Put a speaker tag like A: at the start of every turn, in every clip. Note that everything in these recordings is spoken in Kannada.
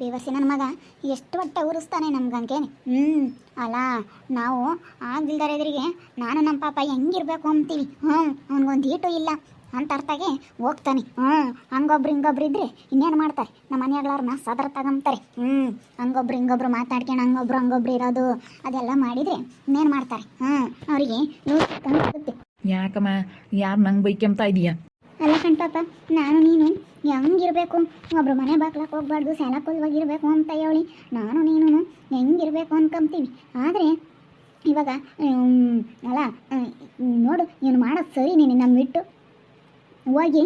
A: ಬೇವರ್ಸಿ ನನ್ನ ಮಗ, ಎಷ್ಟು ಹೊಟ್ಟೆ ಉರಿಸ್ತಾನೆ ನಮ್ಗಂಕೇನೆ ಹ್ಞೂ ಅಲ್ಲ, ನಾವು ಆಗ್ದಿಲ್ದಾರ ಎದುರಿಗೆ ನಾನು ನಮ್ಮ ಪಾಪ ಹೆಂಗಿರ್ಬೇಕು ಅಂತೀವಿ. ಹ್ಞೂ ಅವ್ನಿಗೊಂದು ಈಟು ಇಲ್ಲ ಅಂತ ಅರ್ಥಗೆ ಹೋಗ್ತಾನೆ. ಹ್ಞೂ ಹಂಗೊಬ್ರು ಹಿಂಗೊಬ್ರು ಇದ್ರೆ ಇನ್ನೇನು ಮಾಡ್ತಾರೆ? ನಮ್ಮ ಮನೆಯಾಗ್ಲಾರನ್ನ ಸದರ ತಗೊಂತಾರೆ ಹ್ಞೂ ಹಂಗೊಬ್ರು ಹಿಂಗೊಬ್ರು ಮಾತಾಡ್ಕೊಂಡು ಹಂಗೊಬ್ರು ಹಂಗೊಬ್ರು ಇರೋದು, ಅದೆಲ್ಲ ಮಾಡಿದರೆ ಇನ್ನೇನು ಮಾಡ್ತಾರೆ? ಹ್ಞೂ ಅವರಿಗೆ
B: ಯಾಕಮ್ಮ, ಯಾರು ನಂಗೆ ಬೈಕೆಂತ ಇದೀಯ?
A: ಅಲ್ಲ ಕಣ್ಪಾಪ ನಾನು ನೀನು ಹೆಂಗಿರ್ಬೇಕು ಒಬ್ರು ಮನೆ ಬಾಗ್ಲಕ್ಕೆ ಹೋಗ್ಬಾರ್ದು ಸೆಲಕುಲ್ವಾಗಿರ್ಬೇಕು ಅಂತ ಹೇಳಿ ನಾನು ನೀನು ಹೆಂಗಿರ್ಬೇಕು ಅನ್ಕೊಂತೀವಿ. ಆದರೆ ಇವಾಗ ಅಲ್ಲ ನೋಡು, ನೀನು ಮಾಡೋದು ಸರಿ ನೀನು ನಮ್ಮ ಬಿಟ್ಟು ಹೋಗಿ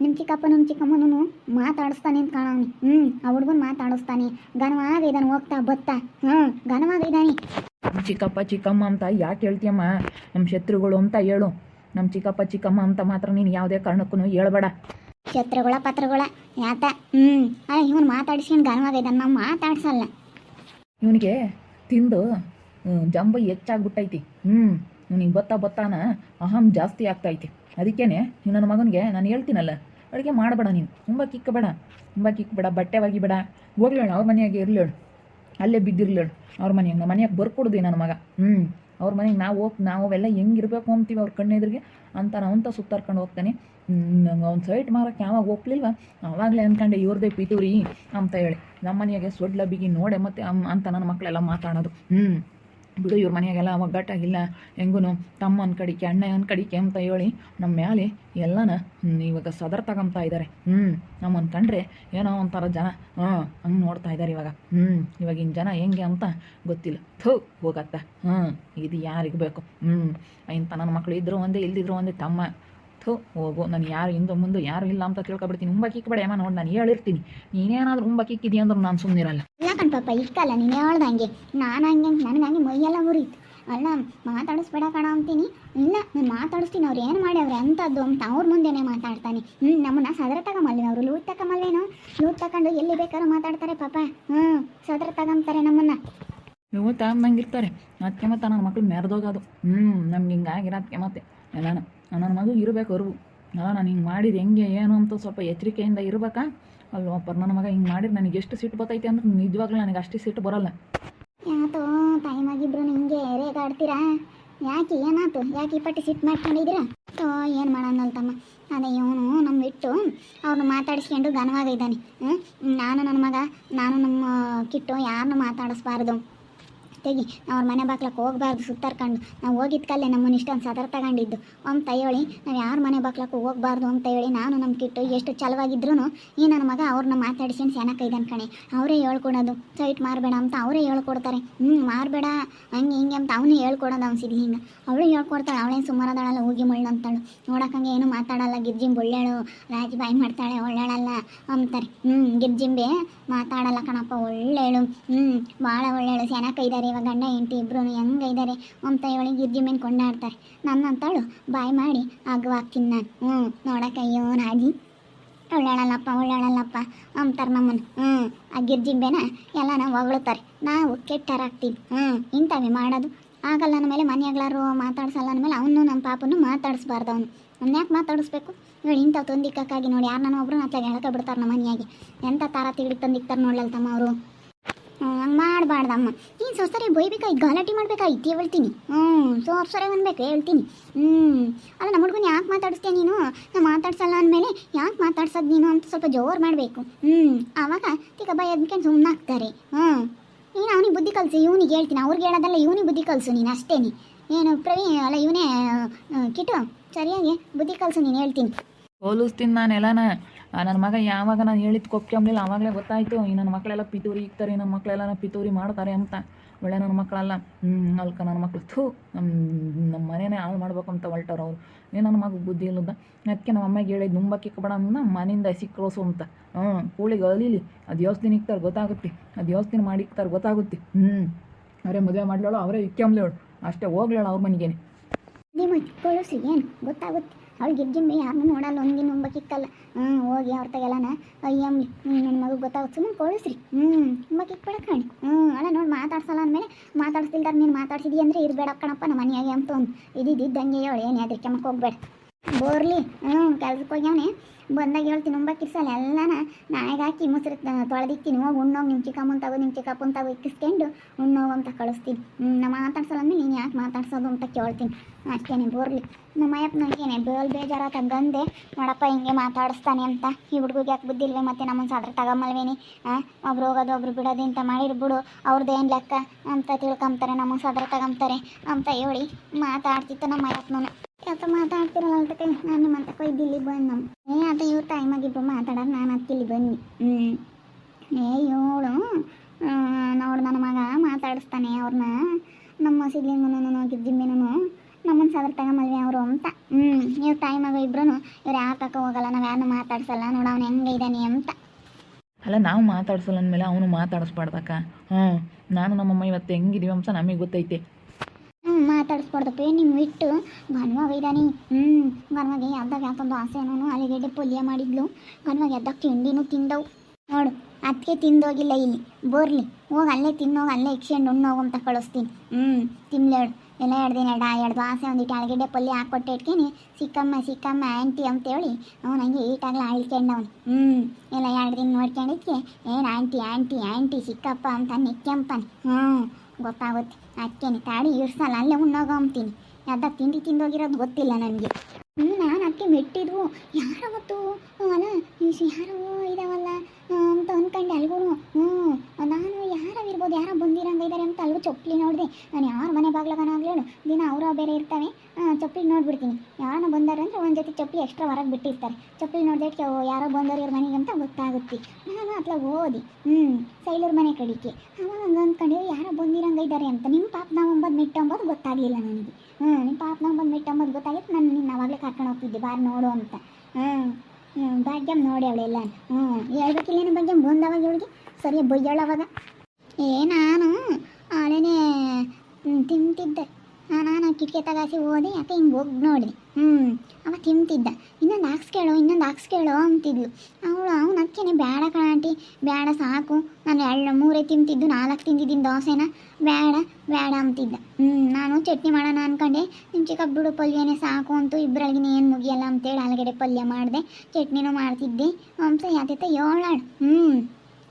A: ನಿಮ್ಮ ಚಿಕ್ಕಪ್ಪ ನಮ್ಮ ಚಿಕ್ಕಮ್ಮನೂ ಮಾತಾಡಿಸ್ತಾನೆ ಅಂತ ಕಾಣವನಿ ಹ್ಞೂ ಆ ಹುಡುಗನ ಮಾತಾಡಿಸ್ತಾನೆ. ಘನವಾಗಿ ಇದನ್ನು ಹೋಗ್ತಾ ಬತ್ತಾ. ಹ್ಞೂ ಘನವಾಗಿ ಇದ್ದಾನೆ
B: ಚಿಕ್ಕಪ್ಪ, ಚಿಕ್ಕಮ್ಮ ಅಂತ ಯಾಕೆ ಹೇಳ್ತೀಯಮ್ಮ? ನಮ್ಮ ಶತ್ರುಗಳು ಅಂತ ಹೇಳು. ನಮ್ಮ ಚಿಕ್ಕಪ್ಪ ಚಿಕ್ಕಮ್ಮ ಅಂತ ಮಾತ್ರ ನೀನು ಯಾವುದೇ ಕಾರಣಕ್ಕೂ ಹೇಳ್ಬೇಡ.
A: ಶತ್ರುಗಳ ಪತ್ರಗಳ ಯಾತ ಹ್ಞೂ ಅಲ್ಲ ಇವನು ಮಾತಾಡಿಸ್ಕೊಂಡು ಘನವಾಗಿ ನಮ್ಮ ಮಾತಾಡ್ಸಲ್ಲ.
B: ಇವನಿಗೆ ತಿಂದು ಹ್ಮ್, ಜಂಬ ಹೆಚ್ಚಾಗ್ಬಿಟ್ಟೈತಿ. ಹ್ಞೂ ಇವನಿಗೆ ಬತ್ತಾ ಬತ್ತಾನ ಅಹಂ ಜಾಸ್ತಿ ಆಗ್ತೈತಿ. ಅದಕ್ಕೇನೆ ನೀನು ನನ್ನ ಮಗನಿಗೆ ನಾನು ಹೇಳ್ತೀನಲ್ಲ ಅಡುಗೆ ಮಾಡಬೇಡ ನೀನು. ತುಂಬ ಕಿಕ್ಕಬೇಡ ತುಂಬ ಕಿಕ್ಕಬೇಡ ಬಟ್ಟೆ ಒಗಿಬೇಡ ಹೋಗ್ಲೇಳು ಅವ್ರ ಮನೆಯಾಗೆ ಇರ್ಲೇಳು ಅಲ್ಲೇ ಬಿದ್ದಿರ್ಲೇಳು ಅವ್ರ ಮನೆಯಾಗ ನಮ್ಮ ಮನೆಯಾಗ ಬರ್ಕೊಡ್ದು ನನ್ನ ಮಗ. ಹ್ಞೂ ಅವ್ರ ಮನೆಗೆ ನಾವು ಹೋಗಿ ನಾವು ಅವೆಲ್ಲ ಹೆಂಗಿರ್ಬೇಕು ಅಂತೀವಿ ಅವ್ರ ಕಣ್ಣೆದ್ರಿಗೆ ಅಂತ ನಾವಂತ ಸುತ್ತಾರ್ಕೊಂಡು ಹೋಗ್ತಾನೆ. ನಂಗೆ ಅವ್ನು ಸೈಟ್ ಮಾರಕ್ಕೆ ಯಾವಾಗ ಹೋಗ್ಲಿಲ್ವ ಆವಾಗಲೇ ಅಂದ್ಕೊಂಡೆ ಇವ್ರದೇ ಪಿತೂರಿ ಅಂತ ಹೇಳಿ. ನಮ್ಮ ಮನೆಯಾಗೆ ಸೊಡ್ಲ ಬಿಗಿ ನೋಡೆ ಮತ್ತೆ ಅಂತ ನನ್ನ ಮಕ್ಕಳೆಲ್ಲ ಮಾತಾಡೋದು. ಹ್ಞೂ ಬಿಡು, ಇವ್ರ ಮನೆಯಾಗೆಲ್ಲ ಒಗ್ಗಟ್ಟಾಗಿಲ್ಲ. ಹೆಂಗೂ ತಮ್ಮ ಒಂದು ಕಡಿಕೆ ಅಣ್ಣ ಒಂದು ಕಡಿಕೆ ಅಂತ ಹೇಳಿ ನಮ್ಮ ಮ್ಯಾಲೆ ಎಲ್ಲನ ಇವಾಗ ಸದರ್ ತಗೊಂತಾ ಇದ್ದಾರೆ ಹ್ಞೂ ನಮ್ಮನ್ನು ಕಂಡ್ರೆ ಏನೋ ಒಂಥರ ಜನ, ಹಾಂ, ಹಂಗೆ ನೋಡ್ತಾ ಇದ್ದಾರೆ ಇವಾಗ. ಹ್ಞೂ ಇವಾಗಿನ ಜನ ಹೆಂಗೆ ಅಂತ ಗೊತ್ತಿಲ್ಲ. ಥೂ, ಹೋಗತ್ತ. ಹ್ಞೂ ಇದು ಯಾರಿಗೆ ಬೇಕು? ಹ್ಞೂ ಇಂಥ ನನ್ನ ಮಕ್ಕಳು ಇದ್ದರು ಒಂದೇ, ಇಲ್ದಿದ್ರು ಒಂದೇ ತಮ್ಮ. ಥೂ ಹೋಗು. ನಾನು ಯಾರು ಹಿಂದೆ ಮುಂದೆ ಯಾರು ಇಲ್ಲ ಅಂತ ತಿಳ್ಕೊಬಿಡ್ತೀನಿ. ತುಂಬ ಕಿಕ್ಬೇಡ ಏಮ ನೋಡಿ ನಾನು ಹೇಳಿರ್ತೀನಿ ನೀನೇನಾದ್ರೂ ತುಂಬ ಕಿಕ್ಕಿದೀಯ ಅಂದ್ರೆ ನಾನು ಸುಮ್ಮನಿರಲ್ಲ
A: ಇಲ್ಲ ಕಣ್ಪಾಪ ಇಕ್ಕಲ್ಲ ನೀನು ಹೇಳ್ದಂಗೆ ನಾನು ಹಂಗೆ ನನಗೆ ಹಂಗೆ ಮೈಯೆಲ್ಲ ಮುರಿತು. ಅಲ್ಲ ಮಾತಾಡಿಸ್ಬೇಡ ಕಣ ಅಂತೀನಿ. ಇಲ್ಲ ನಾನು ಮಾತಾಡಿಸ್ತೀನಿ. ಅವ್ರು ಏನು ಮಾಡ್ಯವ್ರೆ ಅಂಥದ್ದು ಅಂತ ಅವ್ರ ಮುಂದೆನೇ ಮಾತಾಡ್ತಾನೆ. ಹ್ಞೂ ನಮ್ಮನ್ನ ಸದರ ತಗೊಂಬಲ್ವಿ ಅವರು ಲೂಟ್ ತಗೊಂಬಲ್ವೇನೋ ಲೂಟ್ ತಗೊಂಡು ಎಲ್ಲಿ ಬೇಕಾದ್ರೂ ಮಾತಾಡ್ತಾರೆ ಪಾಪ. ಹ್ಞೂ ಸದರ ತಗೊಂತಾರೆ ನಮ್ಮನ್ನ.
B: ನೀವು ನಂಗಿರ್ತಾರೆ ಅದಕ್ಕೆ ಮತ್ತೆ ನನ್ನ ಮಕ್ಳು ಮೆರೆದೋಗೋದು. ಹ್ಞೂ ನಮ್ಗೆ ಹಿಂಗೆ ಆಗಿರೋ ಅದಕ್ಕೆ ಮತ್ತೆ. ಎಲ್ಲಾನ. ನನ್ನ ಮಗು ಇರಬೇಕು ಅರಿವು ನಾನು ಹಿಂಗೆ ಮಾಡಿದ್ದು ಹೆಂಗೆ, ಏನು ಅಂತ ಸ್ವಲ್ಪ ಎಚ್ಚರಿಕೆಯಿಂದ ಇರ್ಬೇಕಾ? ಅಲ್ವಪ್ಪ ನನ್ನ ಮಗ ಹಿಂಗೆ ಮಾಡಿದ್ರೆ ನನಗೆ ಎಷ್ಟು ಸಿಟ್ಟು ಬರ್ತೈತೆ ಅಂದ್ರೆ ನಿಜವಾಗ್ಲೂ ನನಗೆ ಅಷ್ಟು ಸಿಟ್ಟು ಬರೋಲ್ಲ.
A: ಯಾತೋ ಟೈಮ್ ಮಗಿಬ್ರು ನಿಮಗೆ ರೇಗಾಡ್ತೀರಾ? ಯಾಕೆ ಏನಾಯ್ತು ಯಾಕೆ ಈ ಪಟ್ಟಿ ಸಿಟ್ಟು ಮಾಡ್ಕೊಂಡಿದ್ದೀರಾ? ತೋ, ಏನು ಮಾಡೋಣ ತಮ್ಮ ಅದೇ ಇವನು ನಮ್ಮ ಬಿಟ್ಟು ಅವ್ರನ್ನ ಮಾತಾಡಿಸ್ಕೊಂಡು ಘನವಾಗಿದ್ದಾನೆ. ಇದ್ದಾನೆ ನಾನು ನನ್ನ ಮಗ, ನಾನು ನಮ್ಮ ಕಿಟ್ಟು ಯಾರನ್ನೂ ಮಾತಾಡಿಸ್ಬಾರ್ದು. ತೆಗಿ ಅವ್ರ ಮನೆ ಬಾಗ್ಲಕ್ಕೆ ಹೋಗ್ಬಾರ್ದು ಸುತ್ತಾರ್ಕೊಂಡು ನಾವು ಹೋಗಿದ್ದ ನಮ್ಮನ್ನು ಇಷ್ಟೊಂದು ಸದರ್ ತಗೊಂಡಿದ್ದು. ಅಂತ ತೈಯೋಳಿ, ನಾವು ಯಾರ ಮನೆ ಬಾಗ್ಲಕ್ಕೂ ಹೋಗ್ಬಾರ್ದು ಅಂತ ಹೇಳಿ ನಾನು ನಮ್ಮ ಕಿಟ್ಟು ಎಷ್ಟು ಚಲವಾಗಿದ್ರು ಈ ನನ್ನ ಮಗ ಅವ್ರನ್ನ ಮಾತಾಡಿಸ್ಕೊಂಡು ಸೆನಕ ಇದ್ದಾನೆ ಕಣೆ. ಅವರೇ ಹೇಳ್ಕೊಡೋದು. ಸೈಟ್ ಮಾರಬೇಡ ಅಂತ ಅವರೇ ಹೇಳ್ಕೊಡ್ತಾರೆ. ಹ್ಞೂ ಮಾರಬೇಡ, ಹಂಗೆ ಹಿಂಗೆ ಅಂತ ಅವನೇ ಹೇಳ್ಕೊಡೋದು ಅವ್ನು ಸಿದ್ಲಿ ಹಿಂಗೆ. ಅವಳು ಹೇಳ್ಕೊಡ್ತಾಳೆ ಅವಳೇನು ಸುಮಾರದಾಳಲ್ಲ ಹೋಗಿ ಮುಳ್ಳು ಅಂತಾಳು. ನೋಡಕ್ಕಂಗೆ ಏನು ಮಾತಾಡಲ್ಲ, ಗಿರ್ಜಿಂಬ್ ಒಳ್ಳೇಳು, ರಾಜಬಾಯಿ ಮಾಡ್ತಾಳೆ, ಒಳ್ಳೆಳಲ್ಲ ಅಂತಾರೆ. ಹ್ಞೂ ಗಿರ್ಜಿಂಬೆ ಮಾತಾಡಲ್ಲ ಕಣಪ್ಪ, ಒಳ್ಳೆಳು. ಹ್ಞೂ ಭಾಳ ಒಳ್ಳೆಳು ಸೆನಕೈದಾರೆ ಇವಾಗ ಗಂಡ ಹೆಂಡತಿ ಇಬ್ರು ಹೆಂಗೆ ಇದ್ದಾರೆ ಇವಳಿಗೆ ಗಿರ್ಜಿ ಮೇಲೆ ಕೊಂಡಾಡ್ತಾರೆ. ನನ್ನಂತಾಳು, ಬಾಯಿ ಮಾಡಿ ಅಗ್ವಾಕ್ತೀನಿ ನಾನು. ಹ್ಞೂ ನೋಡಕ್ಕೆ ಅಯ್ಯೋ ರಾಜಿ ಒಳ್ಳೆಳಲ್ಲಪ್ಪ ಒಳ್ಳೆಳಲ್ಲಪ್ಪ ಅಂತಾರೆ ನಮ್ಮನ್ನು ಹ್ಞೂ ಆ ಗಿರ್ಜಿಂಬೆನ ಎಲ್ಲ ನಾವು ಹೊಗಳುತ್ತಾರೆ ನಾವು ಕೆಟ್ಟರಾಗ್ತೀವಿ ಹ್ಞೂ ಇಂಥವೇ ಮಾಡೋದು. ಆಗಲ್ಲ ನನ್ನ ಮೇಲೆ ಮನೆಯಾಗ್ಲಾರು ಮಾತಾಡ್ಸಲ್ಲ ಅಂದಮೇಲೆ ಅವನು ನಮ್ಮ ಪಾಪನು ಮಾತಾಡಿಸ್ಬಾರ್ದು ಅವನು. ಅವ್ನು ಯಾಕೆ ಮಾತಾಡಿಸ್ಬೇಕು? ನೋಡಿ ಇಂಥವು ತಂದಿಕ್ಕಾಗಿ ನೋಡಿ ಯಾರು ಒಬ್ರು ಅತ್ಲಾಗ ಹೇಳ್ಕೊಬಿಡ್ತಾರೆ ನಮ್ಮ ಮನೆಯಾಗೆ. ಎಂಥ ತಾರ ತಿಳಿ ತಂದಿಕ್ತಾರೆ ನೋಡಲ್ಲ ತಮ್ಮ ಅವರು? ಹಂಗೆ ಮಾಡಬಾರ್ದಮ್ಮ. ನೀನು ಸೊಸರೆ ಬೈಬೇಕಾಗಿ ಗಲಾಟೆ ಮಾಡ್ಬೇಕಾಗಿತ್ತು ಹೇಳ್ತೀನಿ. ಹ್ಞೂ ಸೊಸರೆ ಅನ್ಬೇಕು ಹೇಳ್ತೀನಿ. ಹ್ಞೂ ಅಲ್ಲ ನಮ್ಮ ಹುಡುಗನ ಯಾಕೆ ಮಾತಾಡಿಸ್ತೀಯ ನೀನು? ನಾ ಮಾತಾಡ್ಸಲ್ಲ ಅಂದಮೇಲೆ ಯಾಕೆ ಮಾತಾಡ್ಸೋದು ನೀನು ಅಂತ ಸ್ವಲ್ಪ ಜೋರು ಮಾಡಬೇಕು. ಹ್ಞೂ ಆವಾಗ ತಿಕ್ಕ ಬೈ ಅದಕ್ಕೆ ಸುಮ್ಮನೆ ಹಾಕ್ತಾರೆ ಹ್ಞೂ ನೀನು ಅವನಿಗೆ ಬುದ್ಧಿ ಕಲಿಸು? ಇವನಿಗೆ ಹೇಳ್ತೀನಿ. ಅವ್ರಿಗೆ ಹೇಳೋದಲ್ಲ, ಇವನಿಗೆ ಬುದ್ಧಿ ಕಲಿಸು ನೀನು ಅಷ್ಟೇನೆ ಏನು, ಪ್ರವೀಣ್, ಅಲ್ಲ, ಇವನೇ ಕಿಟ್ಟು ಸರಿಯಾಗಿ ಬುದ್ಧಿ ಕಲಿಸು ನೀನು ಹೇಳ್ತೀನಿ.
B: ಹೋಲಿಸ್ತೀನಿ ನಾನು ಎಲ್ಲನ ನನ್ನ ಮಗ ಯಾವಾಗ ನಾನು ಹೇಳಿದ್ದು ಕೊಪ್ಕೊಂಬ್ಲಿಲ್ಲ ಆವಾಗಲೇ ಗೊತ್ತಾಯಿತು. ಈ ನನ್ನ ಮಕ್ಕಳೆಲ್ಲ ಪಿತೂರಿ ಇಕ್ತಾರೆ ನಮ್ಮ ಮಕ್ಕಳೆಲ್ಲ ಪಿತೂರಿ ಮಾಡ್ತಾರೆ ಅಂತ. ಒಳ್ಳೆ ನನ್ನ ಮಕ್ಕಳಲ್ಲ. ಅಲ್ಕ ನನ್ನ ಮಕ್ಕಳು ಥೂ ನಮ್ಮ ನಮ್ಮ ಮನೆಯೇ ಹಾಳು ಮಾಡ್ಬೇಕಂತ ಹೊಲ್ಟವ್ರು ಅವರು. ಏನು ನನ್ನ ಮಗ ಬುದ್ಧಿ ಇಲ್ಲದ. ಅದಕ್ಕೆ ನಮ್ಮ ಅಮ್ಮಗೆ ಹೇಳಿದ್ದು ನುಂಬಕ್ಕೆ ಕಿಕ್ಕಬೇಡ ನಮ್ಮ ಮನೆಯಿಂದ ಸಿಕ್ಕರೋಸು ಅಂತ. ಹ್ಞೂ ಕೂಳಿಗೆ ಅಲಿಲಿ. ಅದು ಯೋಸ್ತಿನ ಇಕ್ತಾರೆ, ಗೊತ್ತಾಗುತ್ತೆ. ಅದು ಯೋಸ್ತಿನ ಮಾಡಿ ಇಕ್ತಾರೆ, ಗೊತ್ತಾಗುತ್ತೆ. ಹ್ಞೂ ಅವರೇ ಮದುವೆ ಮಾಡ್ಲೇಳು, ಅವರೇ ಇಕ್ಕಂಬ್ಲೇಳು ಅಷ್ಟೇ ಹೋಗ್ಲೇಳು ಅವ್ರ ಮನೆಗೇನೆ.
A: ನಿಮ್ಮ ಏನು ಗೊತ್ತಾಗುತ್ತೆ. ಅವಳು ಗಿರ್ಜಿಂಬೆ ಯಾರನ್ನೂ ನೋಡಲ್ಲ ಒಂದಿನ ಉಂಬಕ್ಕಿಕ್ಕಲ್ಲ ಹ್ಞೂ ಹೋಗಿ ಅವ್ರ ತಗೆಲ್ಲನ ಅಯ್ಯಮ್ಮಿ ನನ್ನ ಮಗು ಗೊತ್ತಾಗುತ್ತೆ? ಸುಮ್ಮನೆ ಕೊಳಿಸ್ರಿ ಹ್ಞೂ ತುಂಬ ಕಿಕ್ಬೇಡ ಕಣಿ. ಹ್ಞೂ ಅಲ್ಲ ನೋಡಿ ಮಾತಾಡ್ಸಲ್ಲ ಅಂದಮೇಲೆ ಮಾತಾಡ್ಸಿಲ್ದಾರ ನೀನು ಮಾತಾಡ್ಸಿದಿ ಅಂದರೆ ಇರಬೇಡ ಕಣಪ್ಪ ನಮ್ಮ ಮನೆಯಾಗೆ ಅಂತ ಒಂದು ಇದ್ದಿದ್ದಂಗೆ ಹೇಳಿ, ಏನು ಅದಕ್ಕೆ ಮಕ್ಕ ಹೋಗ್ಬೇಡ. ಬೋರ್ಲಿ ಹ್ಞೂ ಕೆಲ್ಸಕ್ಕೆ ಹೋಗ್ಯಾವನೆ, ಬಂದಾಗ ಹೇಳ್ತೀನಿ ಉಂಬಕ್ಕಿರ್ಸಲ್ಲ ಎಲ್ಲನ ನಾಯಿಗೆ ಹಾಕಿ ಮೊಸರು ತೊಳೆದಿಕ್ತೀನಿ, ಹೋಗಿ ಉಣ್ಣೋಗಿ ನಿಮ್ಮ ಚಿಕ್ಕಮ್ಮನ ತಗೋ ನಿಮ್ಮ ಚಿಕ್ಕಪ್ಪನ ತಗೋ, ಇಕ್ಕಿಸ್ಕೊಂಡು ಉಣ್ಣೋಗಂತ ಕಳಿಸ್ತೀನಿ. ಹ್ಞೂ ನಾ ಮಾತಾಡ್ಸಲ್ಲ ಯಾಕೆ ಮಾತಾಡ್ಸೋದು ಅಂತ ಕೇಳ್ತೀನಿ. ಅಷ್ಟೇನೆ ಬೋರ್ಲಿ. ನಮ್ಮ ಅಯ್ಯಪ್ಪ ನನಗೇನೆ ಬೇಲ್ ಬೇಜಾರ ತಗಂದೆ ನೋಡಪ್ಪ ಹಿಂಗೆ ಮಾತಾಡಿಸ್ತಾನೆ ಅಂತ. ಈ ಹುಡುಗಿಗೆ ಯಾಕೆ ಬುದ್ಧಿಲ್ವೇ ಮತ್ತೆ ನಮ್ಮನ್ನು ಸಾದ್ರ ತಗೊಂಬಲ್ವೇನಿ? ಒಬ್ರು ಹೋಗೋದು ಒಬ್ರು ಬಿಡೋದು ಅಂತ ಮಾಡಿರ್ ಬಿಡು. ಅವ್ರದ್ದೇನು ಲೆಕ್ಕ ಅಂತ ತಿಳ್ಕೊಂತಾರೆ ನಮ್ಮ ಸಾದ್ರ ತಗೊಂತಾರೆ ಅಂತ ಹೇಳಿ ಮಾತಾಡ್ತಿತ್ತು ನಮ್ಮ ಅಯ್ಯಪ್ಪನೂ ಯಾಕೆ ಮಾತಾಡ್ತಿರಲ್ಲ ಅದಕ್ಕೆ ನಾನು ನಿಮ್ಮಂತ ಕೊಯ್ದು ಇಲ್ಲಿ ಬಂದು ನಮ್ಮ ಏ, ಅದು ಇವ್ರು ಟೈಮಾಗಿಬ್ರು ಮಾತಾಡೋದು ನಾನು ಅದಕ್ಕೆ ಇಲ್ಲಿ ಬನ್ನಿ. ಏ, ಇವಳು ನೋಡು ನನ್ನ ಮಗ ಮಾತಾಡಿಸ್ತಾನೆ ಅವ್ರನ್ನ ನಮ್ಮ ಸಿದ್ಲಿಂಗನೂ ಗಿದ್ದಿಮ್ಮಿನೂ ನಮ್ಮನ್ನು ತಗ ತಗೊಂಬಲ್ವಿ ಅವರು ಅಂತ. ಹ್ಞೂ ನೀವು ಮಗ ಇಬ್ರು ಇವ್ರು ಯಾಕೆ ಹೋಗಲ್ಲ ನಾವು ಯಾರನ್ನೂ ಮಾತಾಡ್ಸಲ್ಲ ನೋಡು ಅವ್ನು ಹೆಂಗೆ ಇದ್ದಾನೆ ಅಂತ.
B: ಅಲ್ಲ ನಾವು ಮಾತಾಡ್ಸಲ್ಲ ಅಂದಮೇಲೆ ಅವನು ಮಾತಾಡಿಸ್ಬಾರ್ದಕ್ಕ? ಹ್ಞೂ ನಾನು ನಮ್ಮಮ್ಮ ಇವತ್ತು ಹೆಂಗಿದೀವಿ ಅಂತ ನಮಗೆ ಗೊತ್ತೈತೆ.
A: ಹ್ಞೂ ಮಾತಾಡಿಸ್ಬಾರ್ದಪ್ಪ ನಿಮ್ಮ ಬಿಟ್ಟು ಗನ್ವಾಗ ಇದ್ದಾನೆ ಹ್ಞೂ ಗನ್ವಾಗ ಯಾವ್ದಾಗ ಯಾಕೊಂದು ಆಸೆನೂ ಅಲ್ಲಿಗೆಡ್ಡೆ ಪಲ್ಯ ಮಾಡಿದ್ಲು. ಗನ್ವಾಗ ಎದ್ದಾಗ ತಿಂಡಿನೂ ತಿಂದವು. ನೋಡು ಅದಕ್ಕೆ ತಿಂದೋಗಿಲ್ಲ ಇಲ್ಲಿ. ಬೋರ್ಲಿ, ಹೋಗಿ ಅಲ್ಲೇ ತಿನ್ನೋಗಿ ಅಲ್ಲೇ ಇಕ್ಸ್ಕೊಂಡು ಉಣ್ಣೋಗಿ ಅಂತ ಕಳಿಸ್ತೀನಿ. ಹ್ಞೂ ತಿನ್ಲೇಳು ಎಲ್ಲ ಎರಡು ದಿನ ಎಡ ಎರಡು ಆಸೆ ಒಂದಿಟ್ಟು ಆಲೂಗಡ್ಡೆ ಪಲ್ಯ ಹಾಕ್ಕೊಟ್ಟೆ ಇಟ್ಕೇನಿ. ಸಿಕ್ಕಮ್ಮ ಸಿಕ್ಕಮ್ಮ ಆಂಟಿ ಅಂತೇಳಿ ಅವ್ನು ಹಂಗೆ ಈಟಾಗಲೇ ಆಳ್ಕೊಂಡವನು ಹ್ಞೂ ಎಲ್ಲ ಎರಡು ದಿನ ನೋಡ್ಕೊಂಡಿದ್ಕೆ ಏನು ಆಂಟಿ ಆಂಟಿ ಆಂಟಿ ಸಿಕ್ಕಪ್ಪ ಅಂತ ನಿಕ್ಕೆಂಪನ್ ಹ್ಞೂ ಗೊತ್ತಾಗುತ್ತೆ. ಅದಕ್ಕೇನೆ ತಾಳಿ ಇರ್ಸಲ್ಲ, ಅಲ್ಲೇ ಉಣ್ಣೋಗೋ ಅಂತೀನಿ. ಅದ ತಿಂಡಿ ತಿಂದೋಗಿರೋದು ಗೊತ್ತಿಲ್ಲ ನನಗೆ. ಹ್ಞೂ ನಾನು ಅದಕ್ಕೆ ಮೆಟ್ಟಿದ್ವು. ಯಾರು ಗೊತ್ತು ಅಲ್ಲ ಯಾರೋ ಇದಾವಲ್ಲ? ಅಂತ ಅಂದ್ಕೊಂಡೆ ಅಲ್ಗೂ ಹ್ಞೂ ನಾನು ಯಾರೋ ಇರ್ಬೋದು ಯಾರೋ ಬಂದಿರಂಗ ಇದ್ದಾರೆ ಅಂತ ಅಲ್ಗೂ ಚಪ್ಪಲಿ ನೋಡಿದೆ. ನಾನು ಯಾರ ಮನೆ ಬಾಗ್ಲಾಗನಾಗ್ಲೇಳು ದಿನ ಅವರ ಬೇರೆ ಇರ್ತವೆ. ಚಪ್ಪಲಿ ನೋಡ್ಬಿಡ್ತೀನಿ. ಯಾರನ್ನ ಬಂದಾರೆ ಅಂದರೆ ಒಂದು ಜೊತೆ ಚಪ್ಪಲಿ ಎಕ್ಸ್ಟ್ರಾ ಹೊರಗೆ ಬಿಟ್ಟಿರ್ತಾರೆ. ಚಪ್ಪಲಿ ನೋಡ್ದಕ್ಕೆ, ಓ, ಯಾರೋ ಬಂದವ್ರು ಇವ್ರ ಮನೆಗೆ ಅಂತ ಗೊತ್ತಾಗುತ್ತೆ. ನಾನು ಅತ್ಲ ಓದಿ ಹ್ಞೂ ಸೈಲೂರ್ ಮನೆ ಕಡಿಕೆ. ಅವಾಗ ಹಂಗೆ ಅಂದ್ಕೊಂಡು ಯಾರೋ ಬಂದಿರಂಗ ಇದ್ದಾರೆ ಅಂತ. ನಿಮ್ಮ ಪಾಪ ನಾವು ಒಂಬತ್ತು ಮಿಟ್ಟೊಂಬೋದು ಗೊತ್ತಾಗಲಿಲ್ಲ ನನಗೆ. ಹ್ಞೂ ನಿಮ್ಮ ಪಾಪ ನಾವು ಒಂಬತ್ತು ಮಿಟ್ಟೊಂಬೋದು ಗೊತ್ತಾಗಿತ್ತು ನಾನು ನಿನ್ನ ಅವಾಗಲೇ ಕರ್ಕೊಂಡು ಹೋಗ್ತಿದ್ದೆ, ಬಾರಿ ನೋಡು ಅಂತ. ಹ್ಞೂ ಭಾಗ್ಯಮ್ ನೋಡಿ ಅವಳೆಲ್ಲ ಹ್ಞೂ ಹೇಳ್ಬೇಕಿಲ್ಲೇನು ಭಾಗ್ಯಮ್? ಬಂದವಾಗ ಇವಳಿಗೆ ಸರಿ, ಬೈಯಳು ಅವಾಗ. ಏ, ನಾನು ಅವಳೇನೆ ತಿಂತಿದ್ದೆ. ನಾನು ಕಿಟಕಿ ತಗಾಸಿ ಓದಿ ಯಾಕೆ ಹಿಂಗೆ ಹೋಗಿ ನೋಡಿದೆ? ಹ್ಞೂ ಅವ ತಿಂತಿದ್ದ. ಇನ್ನೊಂದು ಹಾಕ್ಸ್ಕೇಳು ಇನ್ನೊಂದು ಹಾಕ್ಸ್ಕೇಳು ಅಂತಿದ್ಲು. ಅವಳು ಅವ್ನು ಅದಕ್ಕೇನೆ ಬೇಡ ಕಣ ಆಂಟಿ. ಬೇಡ, ಸಾಕು. ನಾನು ಎರಡು ಮೂರೇ ತಿಂತಿದ್ದು, ನಾಲ್ಕು ತಿಂದಿದ್ದೀನಿ ದೋಸೆನ. ಬೇಡ ಬೇಡ ಅಂತಿದ್ದ. ಹ್ಞೂ ನಾನು ಚಟ್ನಿ ಮಾಡೋಣ ಅನ್ಕೊಂಡೆ. ನಿಮ್ಮ ಚಿಕ್ಕ ಬಿಡು ಪಲ್ಯನೇ ಸಾಕು ಅಂತೂ ಇಬ್ಬರಲ್ಲಿಗೆ ಏನು ಮುಗಿಯಲ್ಲ ಅಂತೇಳಿ ಆಲೂಗಡ್ಡೆ ಪಲ್ಯ ಮಾಡಿದೆ. ಚಟ್ನಿನೂ ಮಾಡ್ತಿದ್ದೆ. ಹಂಸ ಯಾತೈತೆ? ಏಳಾಳು. ಹ್ಞೂ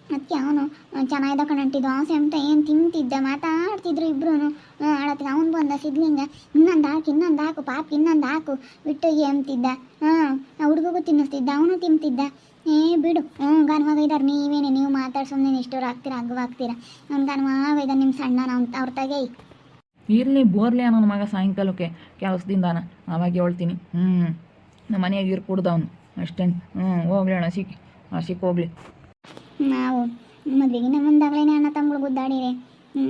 A: ಅದಕ್ಕೆ ಅವನು ಚೆನ್ನಾಗಿದೆ ಕಣಂಟಿ ದೋಸೆ ಅಂತ ಏನು ತಿಂತಿದ್ದ? ಮಾತಾಡ್ತಿದ್ರು ಇಬ್ಬರು ಆಳತ್ತಿಗೆ ಅವ್ನು ಬಂದ ಸಿದ್ಲಿಂಗ, ಇನ್ನೊಂದು ಹಾಕು ಇನ್ನೊಂದು ಹಾಕು ಪಾಪ ಇನ್ನೊಂದು ಹಾಕು. ಬಿಟ್ಟೋಗಿ ಅಂತಿದ್ದ ಹಾಂ ಹುಡುಗಗೂ ತಿನ್ನಿಸ್ತಿದ್ದ, ಅವನು ತಿಂತಿದ್ದ. ಏ ಬಿಡು. ಹ್ಞೂ ಗನ್ವಾಗ ಇದ್ದಾರೆ ನೀವೇನೆ ನೀವು ಮಾತಾಡಿ ಸುಮ್ಮನೆ ಇಷ್ಟೋರು ಆಗ್ತೀರಾ ಅಗ್ವಾಗ್ತೀರಾ ಗನ್ವಾಗ ಇದ ನಿಮ್ಮ ಸಣ್ಣ ನಾವು ಅವ್ರ ತಗೈ.
B: ಇರಲಿ ಬೋರ್ಲಿ ನನ್ನ ಮಗ ಸಾಯಂಕಾಲಕ್ಕೆ ಕೆಲಸದಿಂದಾನ. ಅವಾಗ ಹೇಳ್ತೀನಿ. ಹ್ಞೂ ನಮ್ಮ ಮನೆಯಾಗ ಇರ್ ಅವನು ಅಷ್ಟೇ. ಹ್ಞೂ ಹೋಗ್ಲಿ ಅಣ್ಣ ಸಿಕ್ಕಿ. ಸಿಕ್ಕ ಹೋಗ್ಲಿ.
A: ನಾವು ಮದುವೆಗಿನ ಮುಂದಾಗಲೇ ಅಣ್ಣ ತಮ್ಮಗಳು ಗುದ್ದಾಡಿರಿ.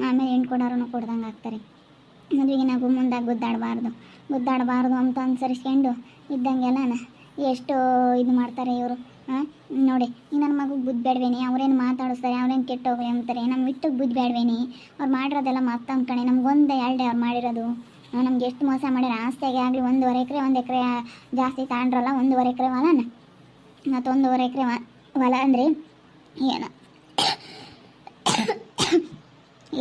A: ಆಮೇಲೆ ಹೆಣ್ಣು ಕೊಡೋರು ಕೊಡ್ದಂಗೆ ಆಗ್ತಾರೆ. ಮದುವೆಗೆ ನಾವು ಮುಂದಾಗ ಗುದ್ದಾಡಬಾರ್ದು. ಗುದ್ದಾಡಬಾರ್ದು ಅಂತ ಅನುಸರಿಸ್ಕೊಂಡು ಇದ್ದಂಗೆಲ್ಲನ ಎಷ್ಟು ಇದು ಮಾಡ್ತಾರೆ ಇವರು. ನೋಡಿ, ಈ ನನ್ನ ಮಗುಗೆ ಬುದ್ಧಿ ಬೇಡವೇನಿ, ಅವ್ರೇನು ಮಾತಾಡಿಸ್ತಾರೆ, ಅವ್ರೇನು ಕೆಟ್ಟೋಗ್ರಿ ಅಂತಾರೆ ನಮ್ಮ ವಿಟ್ಟಕ್ಕೆ ಬುದ್ಧಿ ಬೇಡವೇನಿ. ಅವ್ರು ಮಾಡಿರೋದೆಲ್ಲ ಮತ್ತೊಂದು ಕಣೆ ನಮ್ಗೊಂದು ಎರಡೇ ಅವ್ರು ಮಾಡಿರೋದು. ನಮ್ಗೆ ಎಷ್ಟು ಮೋಸ ಮಾಡ್ಯಾರ, ಆಸ್ತಿಯಾಗೆ ಆಗಲಿ ಒಂದೂವರೆ ಎಕರೆ, ಒಂದು ಎಕರೆ ಜಾಸ್ತಿ ತಗೊಂಡ್ರಲ್ಲ ಒಂದೂವರೆ ಎಕರೆ ಹೊಲನ? ಮತ್ತು ಒಂದೂವರೆ ಎಕರೆ ಹೊಲ ಅಂದರೆ ಏನ?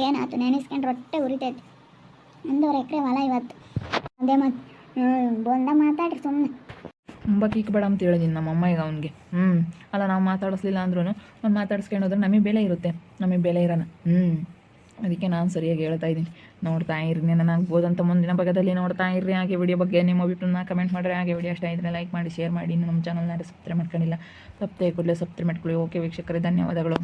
A: ಏನಾಯ್ತು ನೆನೆಸ್ಕೊಂಡು ರೊಟ್ಟೆ ಉರಿತೈತೆ. ಒಂದೂವರೆ ಎಕರೆ ಹೊಲ ಇವತ್ತು. ಅದೇ ಮತ್ತು ಬಂದ ಮಾತಾಡ್ರಿ ಸುಮ್ಮನೆ
B: ತುಂಬ ಬೇಡ ಅಂತ ಹೇಳಿದ್ದೀನಿ ನಮ್ಮ ಈಗ ಅವ್ನಿಗೆ. ಹ್ಞೂ ಅಲ್ಲ, ನಾವು ಮಾತಾಡಿಸ್ಲಿಲ್ಲ ಅಂದ್ರೂ ಅವ್ನು ಮಾತಾಡಿಸ್ಕೊಂಡೋದ್ರೆ ನಮಗೆ ಬೆಲೆ ಇರುತ್ತೆ. ನಮಗೆ ಬೆಲೆ ಇರೋಣ ಹ್ಞೂ ಅದಕ್ಕೆ ನಾನು ಸರಿಯಾಗಿ ಹೇಳ್ತಾ ಇದ್ದೀನಿ. ನೋಡ್ತಾ ಇರಿ ನಾನು ಆಗ್ಬೋದಂತ ಮುಂದಿನ ಭಾಗದಲ್ಲಿ ನೋಡ್ತಾ ಇರ್ರಿ. ಹಾಗೆ ವಿಡಿಯೋ ಬಗ್ಗೆ ನಿಮ್ಮ ಅಭಿಪ್ರಾಯನ ಕಮೆಂಟ್ ಮಾಡಿರಿ. ಹಾಗೆ ವಿಡಿಯೋ ಇಷ್ಟ ಇದ್ದರೆ ಲೈಕ್ ಮಾಡಿ ಶೇರ್ ಮಾಡಿ. ನಮ್ಮ ಚಾನಲ್ನ ಸಬ್ಸ್ಕ್ರೈಬ್ ಮಾಡ್ಕೊಂಡಿಲ್ಲ, ತಪ್ಪದೆ ಕೂಡಲೇ ಸಬ್ಸ್ಕ್ರೈಬ್ ಮಾಡ್ಕೊಳ್ಳಿ. ಓಕೆ ವೀಕ್ಷಕರೇ, ಧನ್ಯವಾದಗಳು.